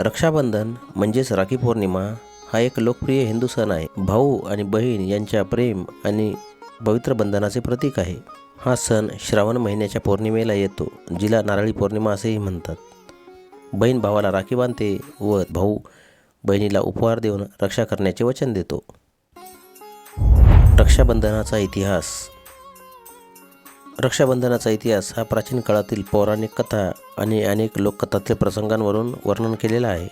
रक्षाबंधन म्हणजेच राखी पौर्णिमा हा एक लोकप्रिय हिंदू सण आहे. भाऊ आणि बहीण यांच्या प्रेम आणि पवित्र बंधनाचे प्रतीक आहे. हा सण श्रावण महिन्याच्या पौर्णिमेला येतो जिला नारळी पौर्णिमा असेही म्हणतात. बहीण भावाला राखी बांधते व भाऊ बहिणीला उपहार देऊन रक्षा करण्याचे वचन देतो. रक्षाबंधनाचा इतिहास रक्षाबंधनाचा इतिहास हा प्राचीन काळातील पौराणिक कथा आणि अनेक लोककथातील प्रसंगांवरून वर्णन केलेला आहे.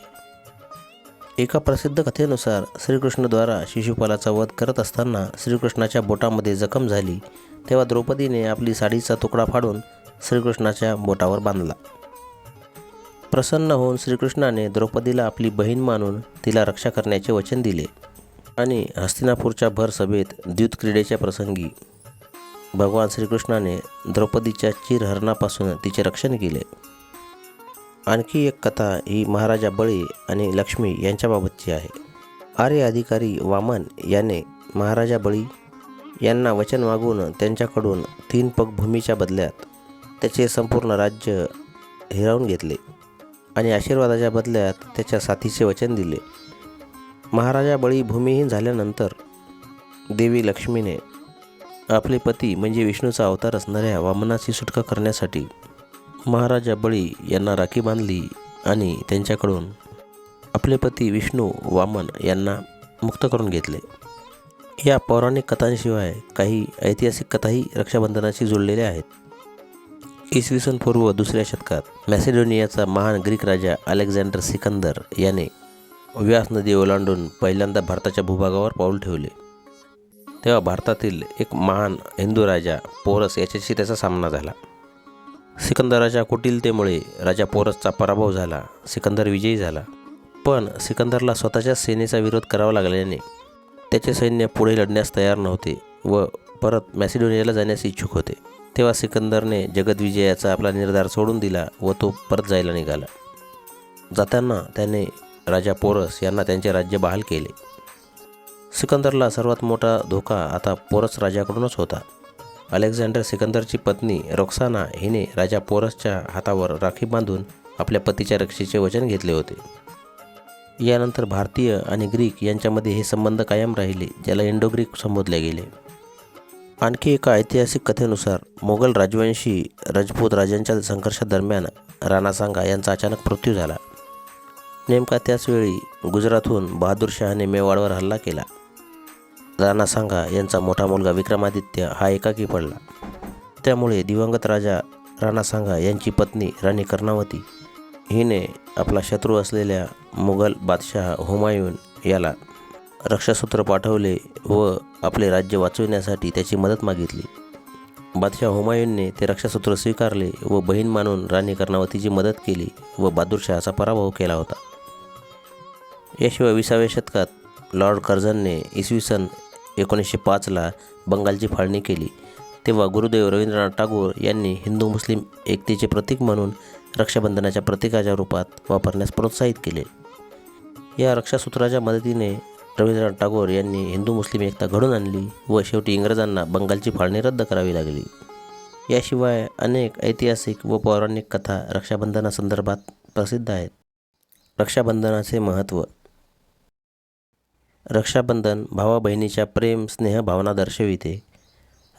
एका प्रसिद्ध कथेनुसार श्रीकृष्णद्वारा शिशुपालाचा वध करत असताना श्रीकृष्णाच्या बोटामध्ये जखम झाली तेव्हा द्रौपदीने आपली साडीचा तुकडा फाडून श्रीकृष्णाच्या बोटावर बांधला. प्रसन्न होऊन श्रीकृष्णाने द्रौपदीला आपली बहीण मानून तिला रक्षा करण्याचे वचन दिले आणि हस्तिनापूरच्या भर सभेत द्यूतक्रीडेच्या प्रसंगी भगवान श्रीकृष्णाने द्रौपदीच्या चिरहरणापासून तिचे रक्षण केले. आणखी एक कथा ही महाराजा बळी आणि लक्ष्मी यांच्याबाबतची आहे. आर्य अधिकारी वामन याने महाराजा बळी यांना वचन मागून त्यांच्याकडून तीन पग भूमीच्या बदल्यात त्याचे संपूर्ण राज्य हिरावून घेतले आणि आशीर्वादाच्या बदल्यात त्याच्या साथीचे वचन दिले. महाराजा बळी भूमिहीन झाल्यानंतर देवी लक्ष्मीने आपले पती म्हणजे विष्णूचा अवतार असणाऱ्या वामनाची सुटका करण्यासाठी महाराजा बळी यांना राखी बांधली आणि त्यांच्याकडून आपले पती विष्णू वामन यांना मुक्त करून घेतले. या पौराणिक कथांशिवाय काही ऐतिहासिक कथाही रक्षाबंधनाशी जोडलेल्या आहेत. इसवी सन पूर्व दुसऱ्या शतकात मॅसेडोनियाचा महान ग्रीक राजा अलेक्झांडर सिकंदर याने व्यास नदी ओलांडून पहिल्यांदा भारताच्या भूभागावर पाऊल ठेवले. तेव्हा भारतातील एक महान हिंदू राजा पोरस याच्याशी त्याचा सामना झाला. सिकंदराच्या कुटिलतेमुळे राजा पोरसचा पराभव झाला सिकंदर विजयी झाला. पण सिकंदरला स्वतःच्या सेनेचा विरोध करावा लागल्याने त्याचे सैन्य पुढे लढण्यास तयार नव्हते व परत मॅसिडोनियाला जाण्यास इच्छुक होते. तेव्हा सिकंदरने जगदविजयाचा आपला निर्धार सोडून दिला व तो परत जायला निघाला. जाताना त्याने राजा पोरस यांना त्यांचे राज्य बहाल केले. सिकंदरला सर्वात मोठा धोका आता पोरस राजाकडूनच होता. अलेक्झांडर सिकंदरची पत्नी रोक्साना हिने राजा पोरसच्या हातावर राखी बांधून आपल्या पतीच्या रक्षेचे वचन घेतले होते. यानंतर भारतीय आणि ग्रीक यांच्यामध्ये हे संबंध कायम राहिले ज्याला इंडो ग्रीक संबोधले गेले. आणखी एका ऐतिहासिक कथेनुसार मोगल राजवंशी रजपूत राजांच्या संघर्षादरम्यान राणा सांगा यांचा अचानक मृत्यू झाला. नेमका त्याचवेळी गुजरातहून बहादूर शहाने मेवाडवर हल्ला केला. राणा सांगा यांचा मोठा मुलगा विक्रमादित्य हा एकाकी पडला. त्यामुळे दिवंगत राजा राणा सांगा यांची पत्नी राणी कर्णावती. हिने आपला शत्रू असलेल्या मुघल बादशहा हुमायून याला रक्षासूत्र पाठवले व आपले राज्य वाचविण्यासाठी त्याची मदत मागितली. बादशाह हुमायूनने ते रक्षासूत्र स्वीकारले व बहीण मानून राणी कर्णावतीची मदत केली व बहादूरशहाचा पराभव केला होता. याशिवाय विसाव्या शतकात लॉर्ड कर्झनने इसवी सन एकोणीसशे पाचला बंगालची फाळणी केली. तेव्हा गुरुदेव रवींद्रनाथ टागोर यांनी हिंदू मुस्लिम एकतेचे प्रतीक म्हणून रक्षाबंधनाच्या प्रतीकाच्या रूपात वापरण्यास प्रोत्साहित केले. या रक्षासूत्राच्या मदतीने रवींद्रनाथ टागोर यांनी हिंदू मुस्लिम एकता घडून आणली व शेवटी इंग्रजांना बंगालची फाळणी रद्द करावी लागली. याशिवाय अनेक ऐतिहासिक व पौराणिक कथा रक्षाबंधनासंदर्भात प्रसिद्ध आहेत. रक्षाबंधनाचे महत्त्व रक्षाबंधन भावा बहिणीच्या प्रेम स्नेह भावना दर्शविते.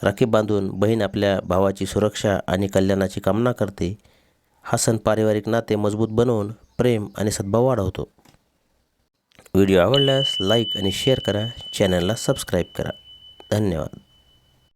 राखी बांधून बहीण आपल्या भावाची सुरक्षा आणि कल्याणाची कामना करते. हा सण पारिवारिक नाते मजबूत बनवून प्रेम आणि सद्भाव वाढवतो. व्हिडिओ आवडल्यास लाईक आणि शेअर करा. चॅनलला सबस्क्राईब करा. धन्यवाद.